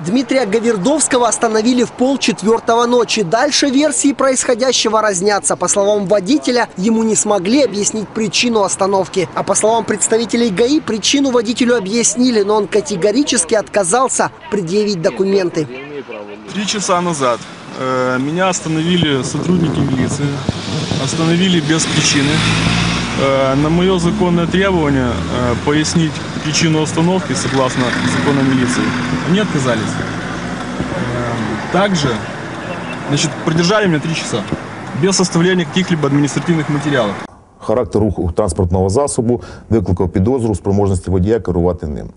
Дмитрия Гавердовского остановили в полчетвертого ночи. Дальше версии происходящего разнятся. По словам водителя, ему не смогли объяснить причину остановки. А по словам представителей ГАИ, причину водителю объяснили, но он категорически отказался предъявить документы. Три часа назад э, меня остановили сотрудники милиции. Остановили без причины. Э, на мое законное требование э, пояснить причину остановки согласно закону милиции. Они отказались. Э, также значит, продержали меня три часа без составления каких-либо административных материалов. Характер руху транспортного засобу викликав підозру спроможності водія керувати ним.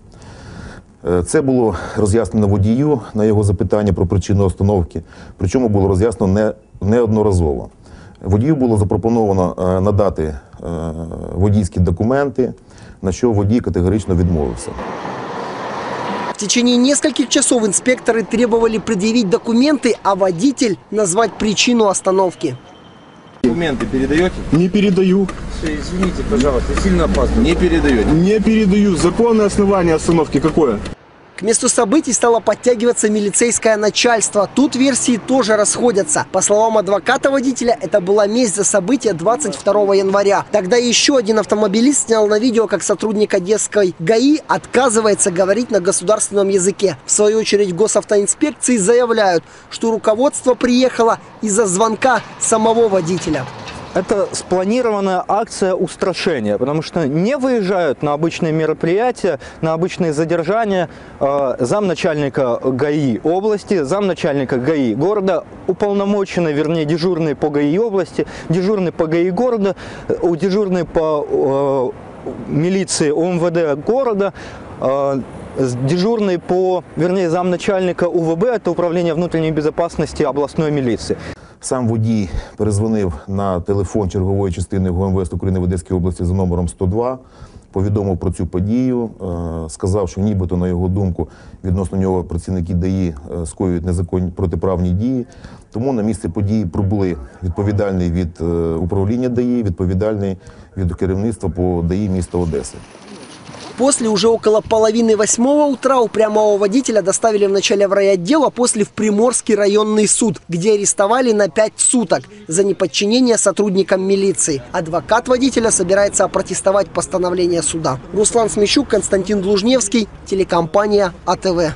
Е, Це було роз'яснено водію на його запитання про причину остановки, причому було роз'яснено не, неодноразово. Водію було запропоновано е, надати е, водійські документи, на що водій категорично відмовився. В течение нескольких часов инспекторы требовали предъявить документы, а водитель назвать причину остановки. Документы передаете? Не передаю. Извините, пожалуйста, сильно опаздываю. Не передаете. Не передаю. Законное основание остановки какое? К месту событий стало подтягиваться милицейское начальство. Тут версии тоже расходятся. По словам адвоката водителя, это была месть за события 22 января. Тогда еще один автомобилист снял на видео, как сотрудник Одесской ГАИ отказывается говорить на государственном языке. В свою очередь госавтоинспекции заявляют, что руководство приехало из-за звонка самого водителя. Это спланированная акция устрашения, потому что не выезжают на обычные мероприятия, на обычные задержания э, замначальника ГАИ области, замначальника ГАИ города, уполномоченный, вернее, дежурный по ГАИ области, дежурный по ГАИ города, э, дежурный по э, милиции ОМВД города, э, дежурный по, вернее, замначальника УВБ, это Управление внутренней безопасности областной милиции. Сам водій перезвонив на телефон чергової частини ГУМВС України в Одеській області за номером 102, повідомив про цю подію, е, сказав, що нібито, на його думку, відносно нього працівники ДАІ е, скоюють незаконні протиправні дії. Тому на місце події прибули відповідальний від е, управління ДАІ, відповідальний від керівництва по ДАІ міста Одеси. После уже около половины восьмого утра упрямого водителя доставили вначале в райотдел, а после в Приморский районный суд, где арестовали на пять суток за неподчинение сотрудникам милиции. Адвокат водителя собирается опротестовать постановление суда. Руслан Смещук, Константин Длужневский, телекомпания АТВ.